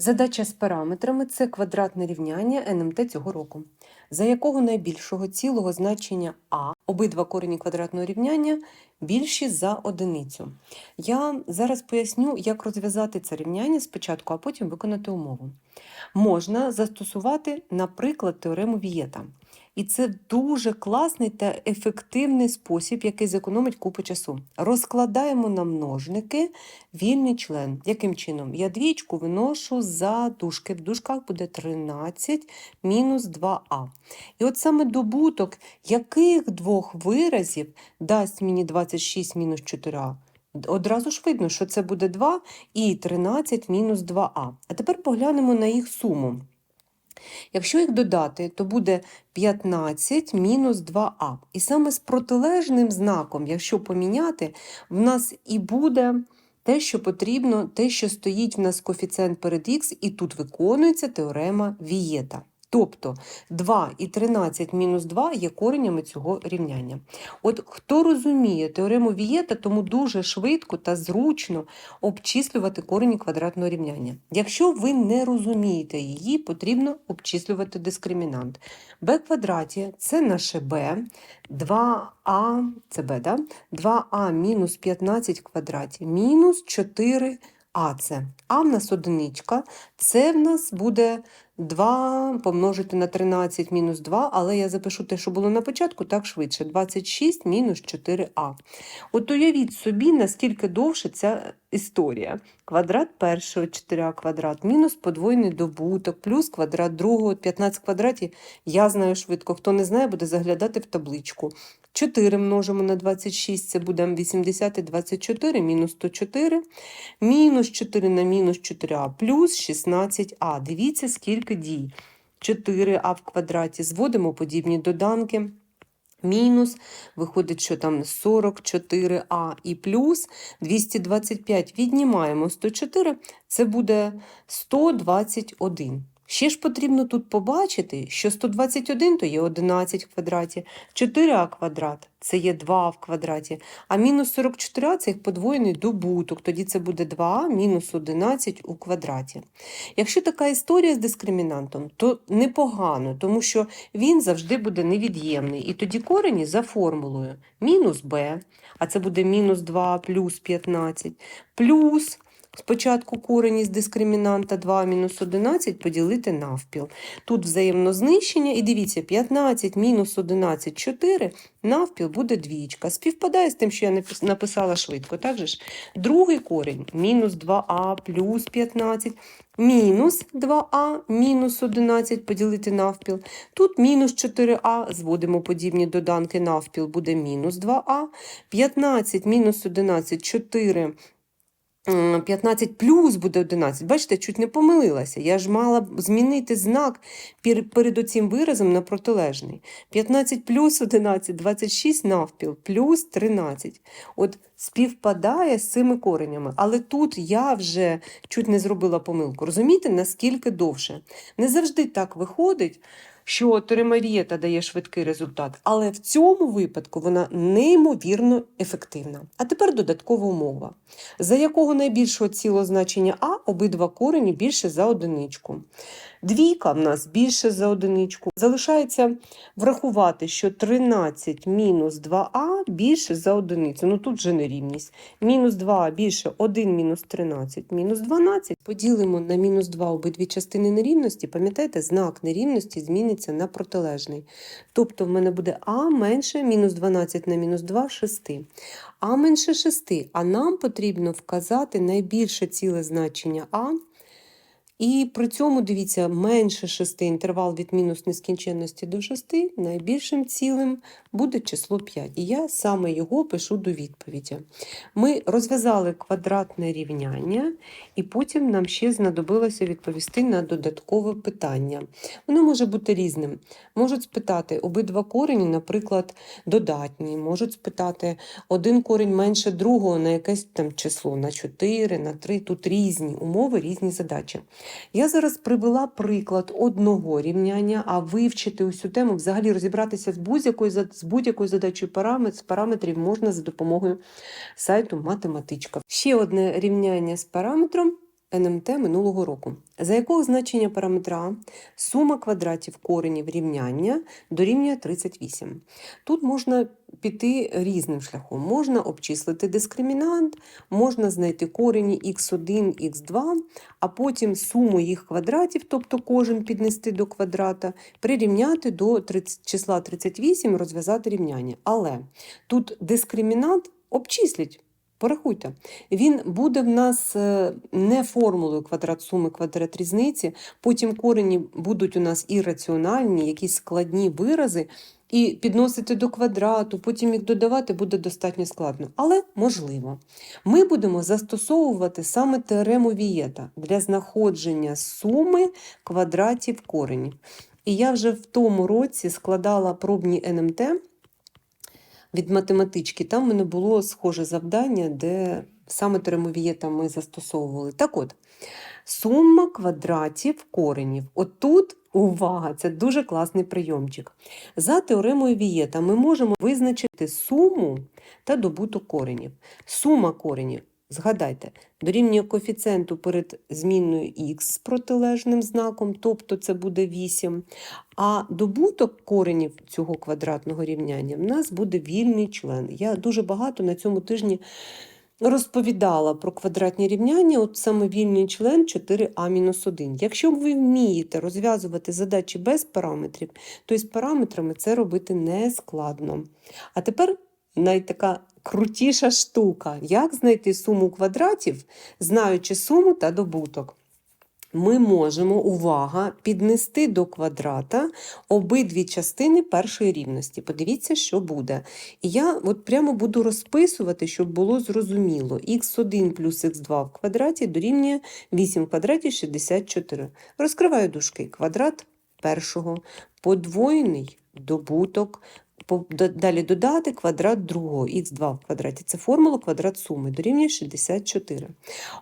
Задача з параметрами це квадратне рівняння НМТ цього року, за якого найбільшого цілого значення А обидва корені квадратного рівняння більші за одиницю. Я зараз поясню, як розв'язати це рівняння спочатку, а потім виконати умову. Можна застосувати, наприклад, теорему Вієта. І це дуже класний та ефективний спосіб, який зекономить купу часу. Розкладаємо на множники вільний член. Яким чином? Я двічку виношу за дужки. В дужках буде 13 мінус 2а. І от саме добуток яких двох виразів дасть мені 26 мінус 4а? Одразу ж видно, що це буде 2 і 13 мінус 2а. А тепер поглянемо на їх суму. Якщо їх додати, то буде 15 мінус 2а. І саме з протилежним знаком, якщо поміняти, в нас і буде те, що потрібно, те, що стоїть в нас коефіцієнт перед х, і тут виконується теорема Вієта. Тобто 2 і 13 мінус 2 є коренями цього рівняння. От хто розуміє теорему Вієта, тому дуже швидко та зручно обчислювати корені квадратного рівняння. Якщо ви не розумієте її, потрібно обчислювати дискримінант. b квадраті це наше b, 2а, це b, да? 2а мінус 15 квадраті, мінус 4 а це. А в нас одиничка, це в нас буде 2 помножити на 13 мінус 2, але я запишу те, що було на початку, так швидше. 26 мінус 4а. От уявіть собі, наскільки довше ця історія. Квадрат першого 4а квадрат, мінус подвойний добуток, плюс квадрат другого, 15 квадратів. Я знаю швидко. Хто не знає, буде заглядати в табличку. 4 множимо на 26, це буде 80 і 24, мінус 104, мінус 4 на мінус 4а, плюс 16а. Дивіться, скільки дій. 4а в квадраті. Зводимо подібні доданки. Мінус, виходить, що там 44а і плюс 225. Віднімаємо 104, це буде 121. Ще ж потрібно тут побачити, що 121 то є 11 в квадраті, 4а квадрат це є 2 в квадраті, а мінус 44 це їх подвоєний добуток, тоді це буде 2а мінус 11 у квадраті. Якщо така історія з дискримінантом, то непогано, тому що він завжди буде невід'ємний. І тоді корені за формулою мінус b, а це буде мінус 2 плюс 15, плюс Спочатку корень із дискримінанта 2 мінус 11 поділити навпіл. Тут взаємно знищення, і дивіться, 15 мінус 11 4 навпіл буде двічка. Співпадає з тим, що я написала швидко. Так же ж? Другий корінь мінус 2а плюс 15. Мінус 2а мінус 11 поділити навпіл. Тут мінус 4а, зводимо подібні доданки навпіл, буде мінус 2а. 15 мінус 11 4 15 плюс буде 11. Бачите, чуть не помилилася. Я ж мала змінити знак перед оцим виразом на протилежний. 15 плюс 11, 26 навпіл, плюс 13. От співпадає з цими коренями. Але тут я вже чуть не зробила помилку. Розумієте, наскільки довше? Не завжди так виходить що теремарієта дає швидкий результат, але в цьому випадку вона неймовірно ефективна. А тепер додаткова умова, за якого найбільшого цілого значення А обидва корені більше за одиничку. Двійка в нас більше за одиничку. Залишається врахувати, що 13 мінус 2а більше за одиницю. Ну тут же нерівність. Мінус 2 більше 1 мінус 13, мінус 12. Поділимо на мінус 2 обидві частини нерівності. Пам'ятаєте, знак нерівності зміниться на протилежний. Тобто в мене буде а менше мінус 12 на мінус 2 6. А менше 6. А нам потрібно вказати найбільше ціле значення А. І при цьому, дивіться, менше 6 інтервал від мінус нескінченності до 6, найбільшим цілим буде число 5. І я саме його пишу до відповіді. Ми розв'язали квадратне рівняння, і потім нам ще знадобилося відповісти на додаткове питання. Воно може бути різним. Можуть спитати обидва корені, наприклад, додатні, можуть спитати один корінь менше другого на якесь там число, на 4, на 3. Тут різні умови, різні задачі. Я зараз привела приклад одного рівняння, а вивчити усю тему, взагалі розібратися з будь-якою з будь-якою задачею параметр, параметрів можна за допомогою сайту математичка. Ще одне рівняння з параметром НМТ минулого року, за якого значення параметра сума квадратів коренів рівняння дорівнює 38. Тут можна піти різним шляхом. Можна обчислити дискримінант, можна знайти корені х1, х2, а потім суму їх квадратів, тобто кожен піднести до квадрата, прирівняти до 30 числа 38, розв'язати рівняння. Але тут дискримінант обчисліть. Порахуйте, він буде в нас е, не формулою квадрат суми, квадрат різниці, потім корені будуть у нас ірраціональні, якісь складні вирази, і підносити до квадрату, потім їх додавати буде достатньо складно, але можливо. Ми будемо застосовувати саме теорему Вієта для знаходження суми квадратів коренів. І я вже в тому році складала пробні НМТ від математички. Там в мене було схоже завдання, де саме теорему Вієта ми застосовували. Так от, сума квадратів коренів. Отут, увага, це дуже класний прийомчик. За теоремою Вієта ми можемо визначити суму та добуток коренів. Сума коренів, згадайте, дорівнює коефіцієнту перед змінною х з протилежним знаком, тобто це буде 8. А добуток коренів цього квадратного рівняння в нас буде вільний член. Я дуже багато на цьому тижні розповідала про квадратні рівняння, от саме вільний член 4а-1. Якщо ви вмієте розв'язувати задачі без параметрів, то з параметрами це робити не складно. А тепер найтака крутіша штука. Як знайти суму квадратів, знаючи суму та добуток? Ми можемо, увага, піднести до квадрата обидві частини першої рівності. Подивіться, що буде. І я от прямо буду розписувати, щоб було зрозуміло. х1 плюс х2 в квадраті дорівнює 8 в квадраті 64. Розкриваю дужки. Квадрат першого, подвоєний добуток, далі додати квадрат другого, х2 в квадраті. Це формула квадрат суми, дорівнює 64.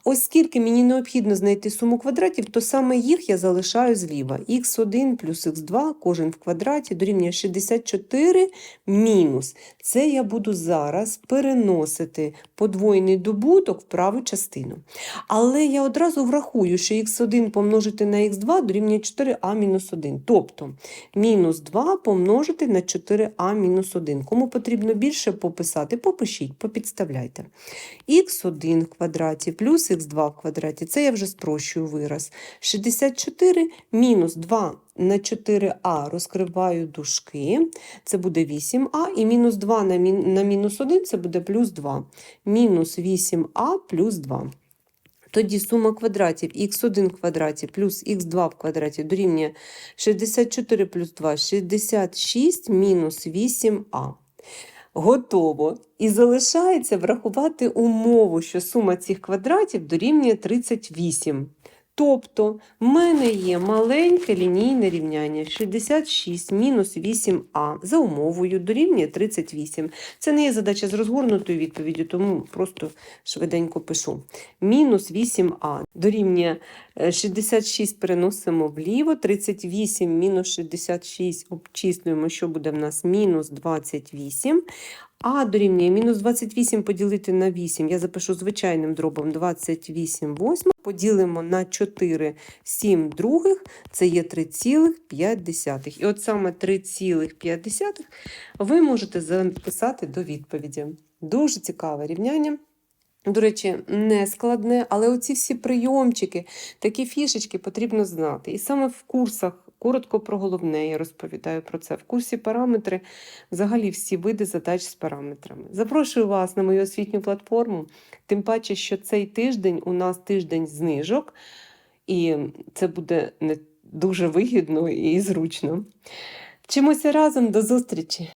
Оскільки мені необхідно знайти суму квадратів, то саме їх я залишаю зліва. х1 плюс х2, кожен в квадраті, дорівнює 64 мінус. Це я буду зараз переносити подвоєний добуток в праву частину. Але я одразу врахую, що х1 помножити на х2 дорівнює 4а мінус 1. Тобто мінус 2 помножити на 4а мінус 1. Кому потрібно більше пописати, попишіть, попідставляйте. х1 в квадраті плюс х2 в квадраті, це я вже спрощую вираз. 64 мінус 2 на 4а розкриваю дужки, це буде 8а, і мінус 2 на, мін, на мінус 1 це буде плюс 2. Мінус 8а плюс 2. Тоді сума квадратів х1 в квадраті плюс х2 в квадраті дорівнює 64 плюс 2 – 66 мінус 8а. Готово. І залишається врахувати умову, що сума цих квадратів дорівнює 38. Тобто, в мене є маленьке лінійне рівняння 66 мінус 8а за умовою дорівнює 38. Це не є задача з розгорнутою відповіддю, тому просто швиденько пишу. Мінус 8а дорівнює е, 66 переносимо вліво, 38 мінус 66 обчислюємо, що буде в нас мінус 28. А дорівнює мінус 28 поділити на 8. Я запишу звичайним дробом 28 восьмих. Поділимо на 4 7 других, це є 3,5. І от саме 3,5 ви можете записати до відповіді. Дуже цікаве рівняння. До речі, не складне, але оці всі прийомчики, такі фішечки потрібно знати. І саме в курсах, коротко про головне, я розповідаю про це. В курсі параметри, взагалі всі види задач з параметрами. Запрошую вас на мою освітню платформу, тим паче, що цей тиждень у нас тиждень знижок, і це буде не дуже вигідно і зручно. Вчимося разом, до зустрічі!